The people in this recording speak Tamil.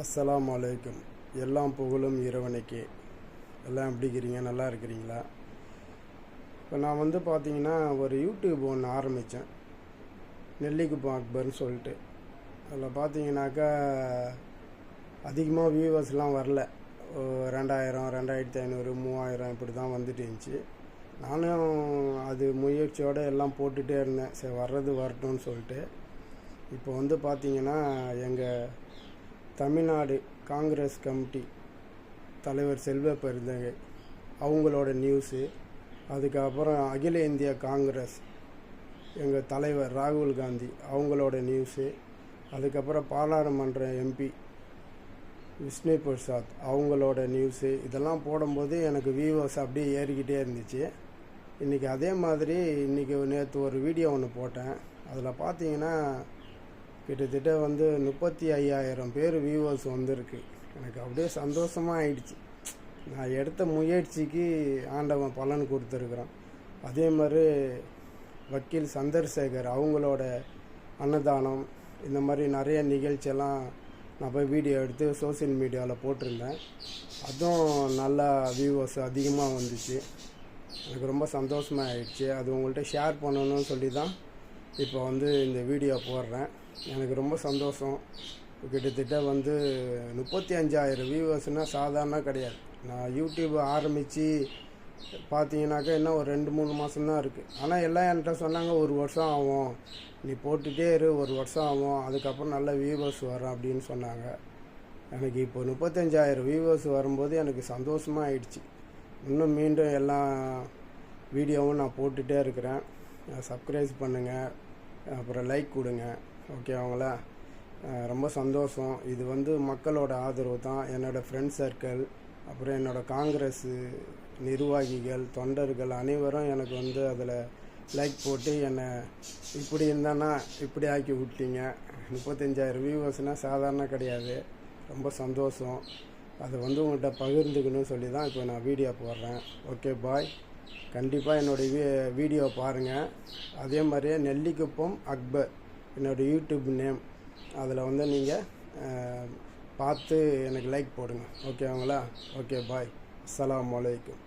அஸ்லாம் வலைக்கம் எல்லாம் புகழும் இறைவனுக்கே. எல்லாம் எப்படி இருக்கிறீங்க? நல்லா இருக்கிறீங்களா? இப்போ நான் வந்து பார்த்தீங்கன்னா ஒரு யூடியூப் ஒன்று ஆரம்பித்தேன். நெல்லிக்குப்பம் அக்பர்னு சொல்லிட்டு. அதில் பார்த்தீங்கன்னாக்கா அதிகமாக வியூவர்ஸ்லாம் வரல. ரெண்டாயிரம் ரெண்டாயிரத்தி ஐநூறு மூவாயிரம் இப்படி தான் வந்துட்டு இருந்துச்சு. நானும் அது முயற்சியோடு எல்லாம் போட்டுகிட்டே இருந்தேன். சரி வர்றது வரட்டும்னு சொல்லிட்டு. இப்போ வந்து பார்த்தீங்கன்னா எங்கள் தமிழ்நாடு காங்கிரஸ் கமிட்டி தலைவர் செல்வ பெருந்தகை. அவங்களோட நியூஸு அதுக்கப்புறம் அகில இந்திய காங்கிரஸ் எங்கள் தலைவர் ராகுல் காந்தி அவங்களோட நியூஸு அதுக்கப்புறம் பாராளுமன்ற எம்பி விஷ்ணு பிரசாத் அவங்களோட நியூஸு இதெல்லாம் போடும்போது எனக்கு வியூவர்ஸ் அப்படியே ஏறிக்கிட்டே இருந்துச்சு. இன்றைக்கி அதே மாதிரி இன்றைக்கி நேற்று ஒரு வீடியோ ஒன்று போட்டேன். அதில் பார்த்தீங்கன்னா கிட்டத்தட்ட வந்து முப்பத்தி ஐயாயிரம் பேர் வியூவர்ஸ் வந்திருக்கு. எனக்கு அப்படியே சந்தோஷமாக ஆயிடுச்சு நான் எடுத்த முயற்சிக்கு ஆண்டவன் பலன் கொடுத்துருக்குறான். அதே மாதிரி வக்கீல் சந்திரசேகர் அவங்களோட அன்னதானம் இந்த மாதிரி நிறைய நிகழ்ச்சியெல்லாம் நான் போய் வீடியோ எடுத்து சோஷியல் மீடியாவில் போட்டிருந்தேன். அதுவும் நல்லா வியூவர்ஸ் அதிகமாக வந்துச்சு. எனக்கு ரொம்ப சந்தோஷமாக ஆயிடுச்சு அது உங்கள்கிட்ட ஷேர் பண்ணணும்னு சொல்லி தான் இப்போ வந்து இந்த வீடியோ போடுறேன். எனக்கு ரொம்ப சந்தோஷம். கிட்டத்தட்ட வந்து முப்பத்தி அஞ்சாயிரம் வியூவர்ஸ்னால் சாதாரண கிடையாது. நான் யூடியூப் ஆரம்பித்து பார்த்தீங்கன்னாக்கா இன்னும் ஒரு ரெண்டு மூணு மாதம்தான் இருக்குது ஆனால் எல்லாம் என்கிட்ட சொன்னாங்க ஒரு வருஷம் ஆகும். நீ போட்டுகிட்டே இரு ஒரு வருஷம் ஆகும். அதுக்கப்புறம் நல்ல வியூவர்ஸ் வரும் அப்படின்னு சொன்னாங்க. எனக்கு இப்போ முப்பத்தஞ்சாயிரம் வியூவர்ஸ் வரும்போது எனக்கு சந்தோஷமாக ஆயிடுச்சு. இன்னும் மீண்டும் எல்லா வீடியோவும் நான் போட்டுகிட்டே இருக்கிறேன். சப்ஸ்கிரைப் பண்ணுங்கள் அப்புறம் லைக் கொடுங்க. ஓகேவாங்களா ரொம்ப சந்தோஷம். இது வந்து மக்களோட ஆதரவு தான். என்னோடய ஃப்ரெண்ட் சர்க்கிள் அப்புறம் என்னோடய காங்கிரஸ் நிர்வாகிகள் தொண்டர்கள் அனைவரும் எனக்கு வந்து அதில் லைக் போட்டு என்னை இப்படி இருந்தானா இப்படி ஆக்கி விட்டீங்க. முப்பத்தஞ்சாயிரம் வியூவர்ஸ்னால் சாதாரண கிடையாது. ரொம்ப சந்தோஷம். அதை வந்து உங்கள்கிட்ட பகிர்ந்துக்கணும்னு சொல்லி தான் இப்போ நான் வீடியோ போடுறேன். ஓகே பாய் கண்டிப்பாக என்னுடைய வீ வீடியோ பாருங்கள் அதே மாதிரியே நெல்லிக்குப்பம் அக்பர் என்னோடய யூடியூப் நேம். அதில் வந்து நீங்கள் பார்த்து எனக்கு லைக் போடுங்க. ஓகேங்களா ஓகே பாய். அஸ்ஸலாமு அலைக்கும்.